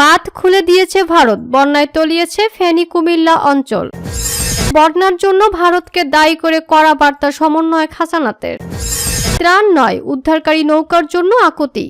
বাঁধ খুলে দিয়েছে ভারত, বন্যায় তলিয়েছে ফেনী কুমিল্লা অঞ্চল। বন্যার জন্য ভারতকে দায়ী করে করা বার্তা সমন্বয় খাসানাতের ত্রাণ নয়, উদ্ধারকারী নৌকার জন্য আকুতি।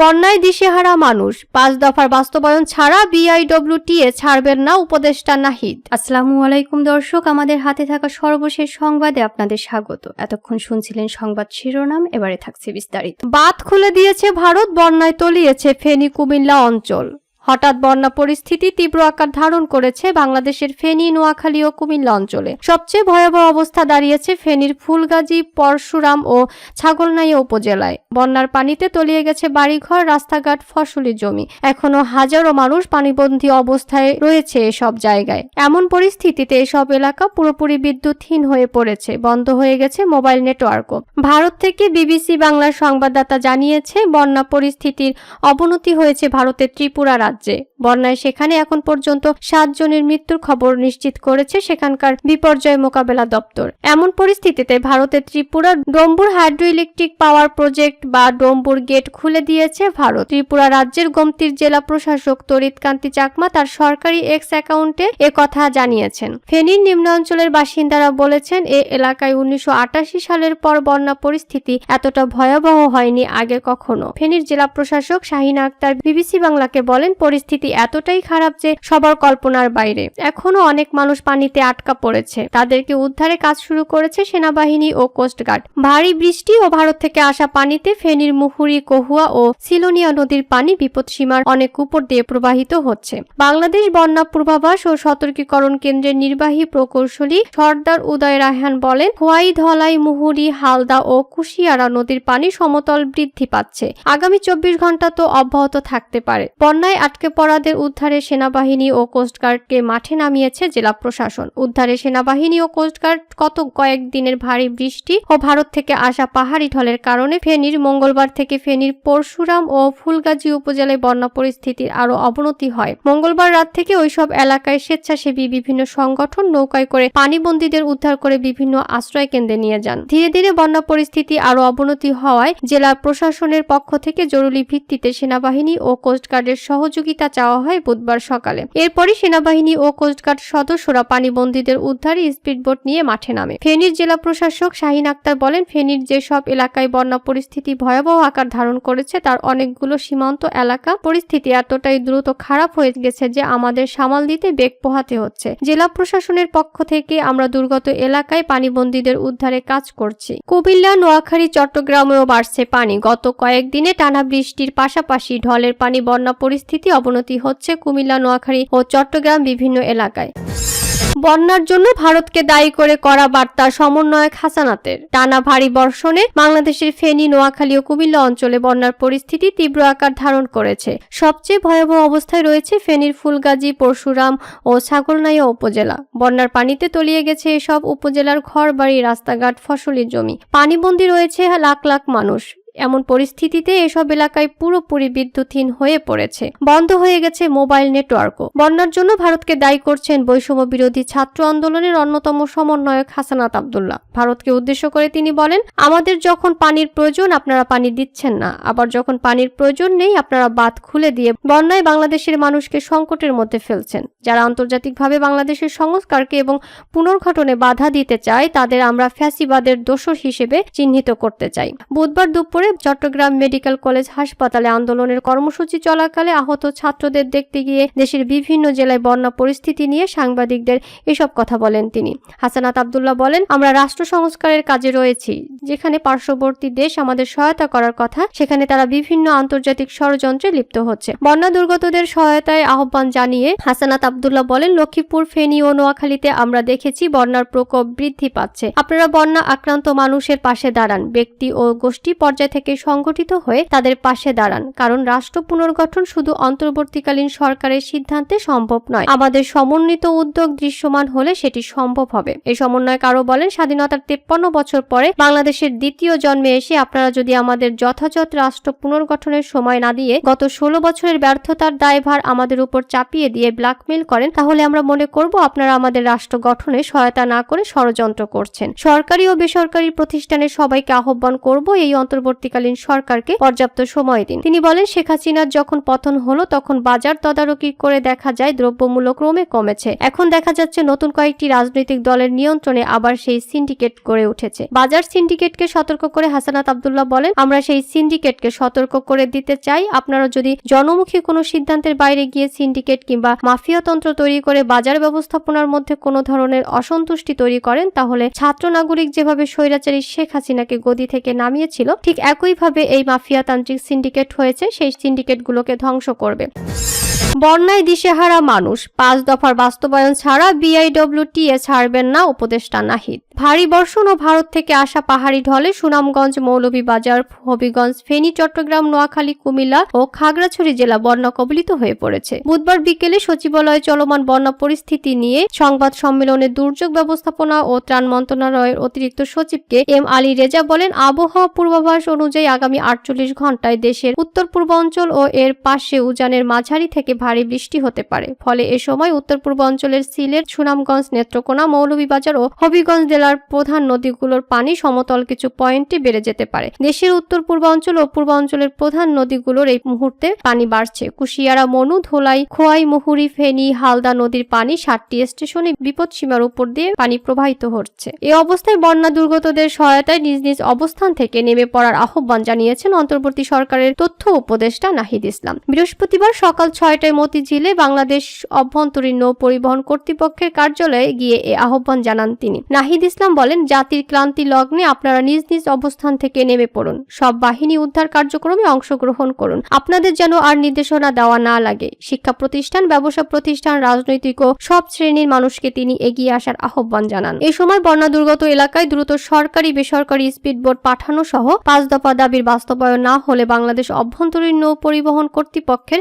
বন্যায় দিশেহারা মানুষ। পাঁচ দফার বাস্তবায়ন ছাড়া বিআইডব্লিউটিএ ছাড়বেন না উপদেষ্টা নাহিদ। আসসালামু আলাইকুম দর্শক আমাদের হাতে থাকা সর্বশেষ সংবাদে আপনাদের স্বাগত। এতক্ষণ শুনছিলেন সংবাদ শিরোনাম এবারে থাকছে বিস্তারিত। বাদ খুলে দিয়েছে ভারত বন্যায় তলিয়েছে ফেনী কুমিল্লা অঞ্চল। হঠাৎ বন্যা পরিস্থিতি তীব্র আকার ধারণ করেছে বাংলাদেশের ফেনী, নোয়াখালী ও কুমিল্লা অঞ্চলে। সবচেয়ে ভয়াবহ অবস্থা দাঁড়িয়েছে ফেনীর ফুলগাজী, পরশুরাম ও ছাগলনাইয়া উপজেলায়। বন্যার পানিতে তলিয়ে গেছে বাড়িঘর, রাস্তাঘাট, ফসলি জমি। এখনও হাজারো মানুষ পানিবন্দী অবস্থায় রয়েছে এসব জায়গায়। এমন পরিস্থিতিতে এসব এলাকা পুরোপুরি বিদ্যুৎহীন হয়ে পড়েছে, বন্ধ হয়ে গেছে মোবাইল নেটওয়ার্কও। ভারত থেকে বিবিসি বাংলার সংবাদদাতা জানিয়েছে, বন্যা পরিস্থিতির অবনতি হয়েছে ভারতের ত্রিপুরা রাজ্যে। বন্যায় সেখানে এখন পর্যন্ত সাত জনের মৃত্যুর খবর নিশ্চিত করেছে সেখানকার বিপর্যয় মোকাবেলা দপ্তর। এমন পরিস্থিতিতে ভারতের Tripura Dumbur hydro electric power project বা ডম্বুর গেট খুলে দিয়েছে ভারত। ত্রিপুরা রাজ্যের গোমতির জেলা প্রশাসক তরিত কান্তি চাকমা তার সরকারি এক্স অ্যাকাউন্টে কথা জানিয়েছেন। ফেনীর নিম্ন অঞ্চলের বাসিন্দারা বলেছেন, এ এলাকায় উনিশশো আটাশি সালের পর বন্যা পরিস্থিতি এতটা ভয়াবহ হয়নি আগে কখনো। ফেনীর জেলা প্রশাসক শাহিন আক্তার বিবিসি বাংলাকে বলেন পরিস্থিতি এতটাই খারাপ যে সবার কল্পনার বাইরে। এখনও অনেক মানুষ পানিতে আটকা পড়েছে। তাদেরকে উদ্ধারে কাজ শুরু করেছে সেনাবাহিনী ও কোস্টগার্ড ভারী বৃষ্টি ও ভারত থেকে আসা পানিতে ফেনীর মুহুরি, কহুয়া ও সিলোনিয়া নদীর পানি বিপদসীমার অনেক উপর দিয়ে প্রবাহিত হচ্ছে। বাংলাদেশ বন্যা পূর্বাভাস ও সতর্কীকরণ কেন্দ্রের নির্বাহী প্রকৌশলী সর্দার উদয় রায়হান বলেন, হোয়াই ধলাই, মুহুরি, হালদা ও কুশিয়ারা নদীর পানি সমতল বৃদ্ধি পাচ্ছে। আগামী চব্বিশ ঘণ্টা তো অব্যাহত থাকতে পারে। বন্যায় আটকে পড়াদের উদ্ধারে সেনাবাহিনী ও কোস্টগার্ডকে মাঠে নামিয়েছে জেলা প্রশাসন। উদ্ধারে সেনাবাহিনী ও কোস্টগার্ড গত কয়েকদিনের ভারী বৃষ্টি ও ভারত থেকে আসা পাহাড়ি ঢলের কারণে ফেনীর মঙ্গলবার থেকে ফেনীর পরশুরাম ও ফুলগাজী উপজেলায় বন্যা পরিস্থিতির আরও অবনতি হয়। মঙ্গলবার রাত থেকে ওইসব এলাকায় স্বেচ্ছাসেবী বিভিন্ন সংগঠন নৌকায় করে পানিবন্দীদের উদ্ধার করে বিভিন্ন আশ্রয় কেন্দ্রে নিয়ে যান। ধীরে ধীরে বন্যা পরিস্থিতি আরও অবনতি হওয়ায় জেলা প্রশাসনের পক্ষ থেকে জরুরি ভিত্তিতে সেনাবাহিনী ও কোস্টগার্ডের সহযোগিতা চাওয়া হয় বুধবার সকালে। এরপরই সেনাবাহিনী ও কোস্টগার্ড সদস্যরা পানিবন্দীদের উদ্ধারে স্পিডবোট নিয়ে মাঠে নামে। ফেনীর জেলা প্রশাসক শাহিন আক্তার বলেন, ফেনীর যেসব এলাকায় বন্যা পরিস্থিতি ভয়াবহ আকার ধারণ করেছে, তার অনেকগুলো সীমান্ত এলাকা পরিস্থিতি এতটাই দ্রুত খারাপ হয়ে গেছে যে আমাদের সামাল দিতে বেগ পোহাতে হচ্ছে। জেলা প্রশাসনের পক্ষ থেকে আমরা দুর্গত এলাকায় পানিবন্দীদের উদ্ধারে কাজ করছি। কুমিল্লা, নোয়াখালী, চট্টগ্রামেও বাড়ছে পানি। গত কয়েকদিনে টানা বৃষ্টির পাশাপাশি ঢলের পানি বন্যা পরিস্থিতি অবনতি হচ্ছে কুমিল্লা, নোয়াখালী ও চট্টগ্রাম বিভিন্ন এলাকায়। বন্যার জন্য ভারতকে দায়ী করে করা বার্তা সমন্বয়ক হাসানাতের। টানা ভারী বর্ষণে বাংলাদেশের ফেনী, নোয়াখালী ও কুমিল্লা অঞ্চলে বন্যার পরিস্থিতি তীব্র আকার ধারণ করেছে। সবচেয়ে ভয়াবহ অবস্থায় রয়েছে ফেনীর ফুলগাজী, পরশুরাম ও ছাগলনাইয়া উপজেলা। বন্যার পানিতে তলিয়ে গেছে এসব উপজেলার ঘরবাড়ি, রাস্তাঘাট, ফসলি জমি। পানিবন্দী রয়েছে লাখ লাখ মানুষ। এমন পরিস্থিতিতে এসব এলাকায় পুরোপুরি বিদ্যুৎহীন হয়ে পড়েছে। বন্ধ হয়ে গেছে মোবাইল নেটওয়ার্কও। বন্যার জন্য ভারতকে দায়ী করছেন বৈষম্য বিরোধী ছাত্র আন্দোলনের অন্যতম সমন্বয়ক হাসানাত আবদুল্লাহ। ভারতকে উদ্দেশ্য করে তিনি বলেন, আমাদের যখন পানির প্রয়োজন, আপনারা পানি দিচ্ছেন না। আবার যখন পানির প্রয়োজন নেই, আপনারা বাঁধ খুলে দিয়ে বন্যায় বাংলাদেশের মানুষকে সংকটের মধ্যে ফেলছেন। যারা আন্তর্জাতিকভাবে বাংলাদেশের সংস্কারকে এবং পুনর্গঠনে বাধা দিতে চায়, তাদের আমরা ফ্যাসিবাদের দোষর হিসেবে চিহ্নিত করতে চাই। বুধবার দুপুরে চট্টগ্রাম মেডিকেল কলেজ হাসপাতালে আন্দোলনের কর্মসূচি চলাকালে আহত ছাত্রদের দেখতে গিয়ে দেশের বিভিন্ন জেলায় বন্যা পরিস্থিতি নিয়ে সাংবাদিকদের এসব কথা বলেন তিনি। হাসানাত আবদুল্লাহ বলেন, আমরা রাষ্ট্র সংস্কারের কাজে রয়েছি। যেখানে পার্শ্ববর্তী দেশ আমাদের সহায়তা করার কথা, সেখানে তারা বিভিন্ন আন্তর্জাতিক ষড়যন্ত্রে লিপ্ত হচ্ছে। বন্যা দুর্গতদের সহায়তায় আহ্বান জানিয়ে হাসানাত আবদুল্লাহ বলেন, লক্ষ্মীপুর, ফেনী ও নোয়াখালীতে আমরা দেখেছি বন্যার প্রকোপ বৃদ্ধি পাচ্ছে। আপনারা বন্যা আক্রান্ত মানুষের পাশে দাঁড়ান। ব্যক্তি ও গোষ্ঠী পর্যায় থেকে সংগঠিত হয়ে তাদের পাশে দাঁড়ান, কারণ রাষ্ট্র পুনর্গঠন শুধু অন্তর্বর্তীকালীন সরকারের সিদ্ধান্তে সম্ভব নয়। আমাদের সমন্বিত উদ্যোগ দৃশ্যমান হলে সেটি সম্ভব হবে। এই সমন্বয় কারও বলেন, স্বাধীনতার তেপ্পান্ন বছর পরে বাংলাদেশের দ্বিতীয় জন্মে এসে আপনারা যদি আমাদের যথাযথ রাষ্ট্র পুনর্গঠনের সময় না দিয়ে গত ষোলো বছরের ব্যর্থতার দায়ভার আমাদের উপর চাপিয়ে দিয়ে ব্ল্যাকমেল করেন, তাহলে আমরা মনে করব আপনারা আমাদের রাষ্ট্র গঠনে সহায়তা না করে ষড়যন্ত্র করছেন। সরকারি ও বেসরকারি প্রতিষ্ঠানের সবাইকে আহ্বান করব, এই অন্তর্বর্তী অন্তর্বর্তীকালীন সরকারকে পর্যাপ্ত সময় দিন। তিনি বলেন, শেখ হাসিনার যখন পতন হলো, তখন বাজার তদারকি করে দেখা যায় দ্রব্যমূল্য ক্রমে কমেছে। এখন দেখা যাচ্ছে নতুন কয়েকটি রাজনৈতিক দলের নিয়ন্ত্রণে আবার সেই সিন্ডিকেট গড়ে উঠেছে। বাজার সিন্ডিকেটকে সতর্ক করে হাসানাত আবদুল্লাহ বলেন, আমরা সেই সিন্ডিকেটকে সতর্ক করে দিতে চাই। আপনারা যদি জনমুখী কোনো সিদ্ধান্তের বাইরে গিয়ে সিন্ডিকেট কিংবা মাফিয়াতন্ত্র তৈরি করে বাজার ব্যবস্থাপনার মধ্যে কোনো ধরনের অসন্তুষ্টি তৈরি করেন, তাহলে ছাত্র নাগরিক যেভাবে স্বৈরাচারী শেখ হাসিনাকে গদি থেকে নামিয়েছিল, ঠিক একইভাবে এই মাফিয়াতান্ত্রিক সিন্ডিকেট হয়েছে সেই সিন্ডিকেটগুলোকে ধ্বংস করবে। বন্যায় দিশেহারা মানুষ। পাঁচ দফার বাস্তবায়ন ছাড়া বিআইডব্লিউ বিআইডব্লিউটিএ ছাড়বেন না উপদেষ্টা নাহিদ। ভারী বর্ষণ ও ভারত থেকে আসা পাহাড়ি ঢলে সুনামগঞ্জ মৌলভীবাজার, হবিগঞ্জ, ফেনী, চট্টগ্রাম, নোয়াখালী, কুমিল্লা ও খাগড়াছড়ি জেলা বন্যা কবলিত হয়ে পড়েছে। বুধবার বিকেলে সচিবালয়ে চলমান বন্যা পরিস্থিতি নিয়ে সংবাদ সম্মেলনে দুর্যোগ ব্যবস্থাপনা ও ত্রাণ মন্ত্রণালয়ের অতিরিক্ত সচিবকে এম আলী রেজা বলেন, আবহাওয়া পূর্বাভাস অনুযায়ী আগামী আটচল্লিশ ঘন্টায় দেশের উত্তর পূর্বাঞ্চল ও এর পাশে উজানের মাঝারি থেকে ভারী বৃষ্টি হতে পারে। ফলে এ সময় উত্তর পূর্বাঞ্চলের সিলেট, সুনামগঞ্জ, নেত্রকোনা, মৌলভীবাজার ও হবিগঞ্জ জেলার প্রধান নদীগুলোর পানি সমতল কিছু পয়েন্টে বেড়ে যেতে পারে। দেশের উত্তর পূর্বাঞ্চল ও পূর্বাঞ্চলের প্রধান নদীগুলোর এই মুহূর্তে পানি বাড়ছে। কুশিয়ারা, মনু, ধোলাই, খোয়াই, মুহুরি, ফেনী, হালদা নদীর পানি সাতটি স্টেশনে বিপদসীমার উপর দিয়ে পানি প্রবাহিত হচ্ছে। এ অবস্থায় বন্যা দুর্গতদের সহায়তায় নিজ নিজ অবস্থান থেকে নেমে পড়ার আহ্বান জানিয়েছেন অন্তর্বর্তী সরকারের তথ্য উপদেষ্টা নাহিদ ইসলাম। বৃহস্পতিবার সকাল ছয়টায় মতিঝিলে বাংলাদেশ অভ্যন্তরীণ নৌ পরিবহন কর্তৃপক্ষের কার্যালয়ে গিয়ে এ আহ্বান জানান তিনি। নাহিদ ইসলাম বলেন, জাতির ক্লান্তি লগ্নে আপনারা নিজ নিজ অবস্থান থেকে নেমে পড়ুন। সব বাহিনী উদ্ধার কার্যক্রমে অংশগ্রহণ করুন। আপনাদের যেন আর নির্দেশনা দেওয়া না লাগে। শিক্ষা প্রতিষ্ঠান, ব্যবসা প্রতিষ্ঠান, রাজনৈতিক ও সব শ্রেণির মানুষকে তিনি এগিয়ে আসার আহ্বান জানান। এ সময় বন্যা দুর্গত এলাকায় দ্রুত সরকারি, বেসরকারি স্পিড স্পিডবোট পাঠানো সহ পাঁচ দফা দাবির বাস্তবায়ন না হলে বাংলাদেশ অভ্যন্তরীণ নৌ পরিবহন কর্তৃপক্ষের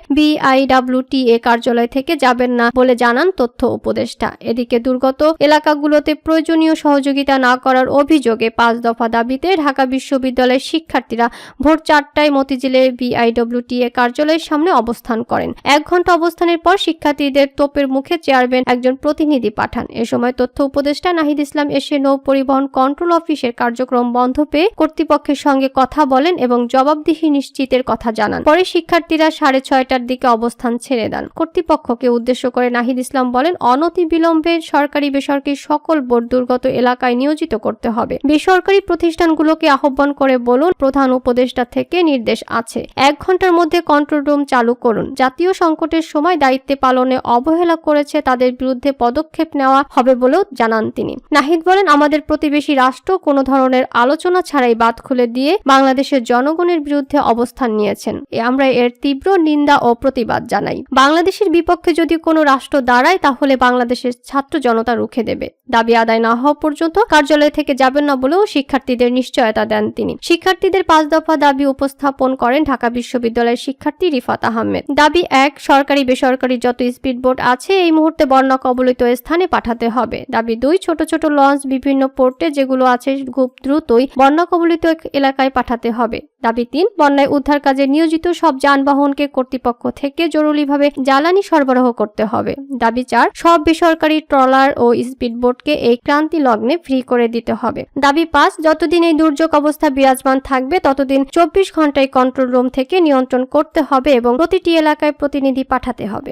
বিআইডব্লিউটিএ কার্যালয় থেকে যাবেন না বলে জানান তথ্য উপদেষ্টা। এদিকে দুর্গত এলাকাগুলোতে প্রয়োজনীয় সহযোগিতা না করার অভিযোগে পাঁচ দফা দাবিতে ঢাকা বিশ্ববিদ্যালয়ের শিক্ষার্থীরা ভোর চারটায় মতিঝিলে বিআইডব্লিউটিএ কার্যালয়ের সামনে অবস্থান করেন। এক ঘণ্টা অবস্থানের পর শিক্ষার্থীদের তোপের মুখে চেয়ারম্যান একজন প্রতিনিধি পাঠান। এ সময় তথ্য উপদেষ্টা নাহিদ ইসলাম এসে নৌ পরিবহন কন্ট্রোল অফিসের কার্যক্রম বন্ধ পেয়ে কর্তৃপক্ষের সঙ্গে কথা বলেন এবং জবাবদিহি নিশ্চিতের কথা জানান। পরে শিক্ষার্থীরা সাড়ে ছয়টার দিকে অবস্থান ছেড়ে দেন। কর্তৃপক্ষকে উদ্দেশ্য করে নাহিদ ইসলাম বলেন, অনতি বিলম্বে সরকারি বেসরকারি সকল বোর্ড দুর্গত এলাকায় নিয়োজিত করতে হবে। বেসরকারি প্রতিষ্ঠানগুলোকে আহ্বান করে বলুন, প্রধান উপদেষ্টা থেকে নির্দেশ আছে। এক ঘণ্টার মধ্যে কন্ট্রোল রুম চালু করুন। জাতীয় সংকটের সময় দায়িত্বে পালনে অবহেলা করেছে, তাদের বিরুদ্ধে পদক্ষেপ নেওয়া হবে বলেও জানান তিনি। নাহিদ বলেন, আমাদের প্রতিবেশী রাষ্ট্র কোনো ধরনের আলোচনা ছাড়াই বাদ খুলে দিয়ে বাংলাদেশের জনগণের বিরুদ্ধে অবস্থান নিয়েছেন। আমরা এর তীব্র নিন্দা ও প্রতিবাদ জানাই। বাংলাদেশের বিপক্ষে যদি কোনো রাষ্ট্র দাঁড়ায়, তাহলে বাংলাদেশের ছাত্র জনতা রুখে দেবে। দাবি আদায় না হওয়া পর্যন্ত কার্যালয় থেকে যাবেন না বলেও শিক্ষার্থীদের নিশ্চয়তা দেন তিনি। শিক্ষার্থীদের পাঁচ দফা দাবি উপস্থাপন করেন ঢাকা বিশ্ববিদ্যালয়ের শিক্ষার্থী রিফাত আহমেদ। দাবি এক, সরকারি বেসরকারি যত স্পিড স্পিডবোট আছে, এই মুহূর্তে বন্যা কবলিত স্থানে পাঠাতে হবে। দাবি দুই, ছোট ছোট লঞ্চ, বিভিন্ন পোর্টে যেগুলো আছে, খুব দ্রুতই বন্যা কবলিত এলাকায় পাঠাতে হবে। দাবি তিন, বন্যায় উদ্ধার কাজে নিয়োজিত সব যানবাহনকে কর্তৃপক্ষ থেকে জরুরিভাবে জ্বালানি সরবরাহ করতে হবে। দাবি চার, সব বেসরকারি ট্রলার ও স্পিড স্পিডবোটকে এই ক্রান্তি লগ্নে ফ্রি করে দিতে হবে। দাবি পাঁচ, যতদিন এই দুর্যোগ অবস্থা বিরাজমান থাকবে, ততদিন চব্বিশ ঘন্টায় কন্ট্রোল রুম থেকে নিয়ন্ত্রণ করতে হবে এবং প্রতিটি এলাকায় প্রতিনিধি পাঠাতে হবে।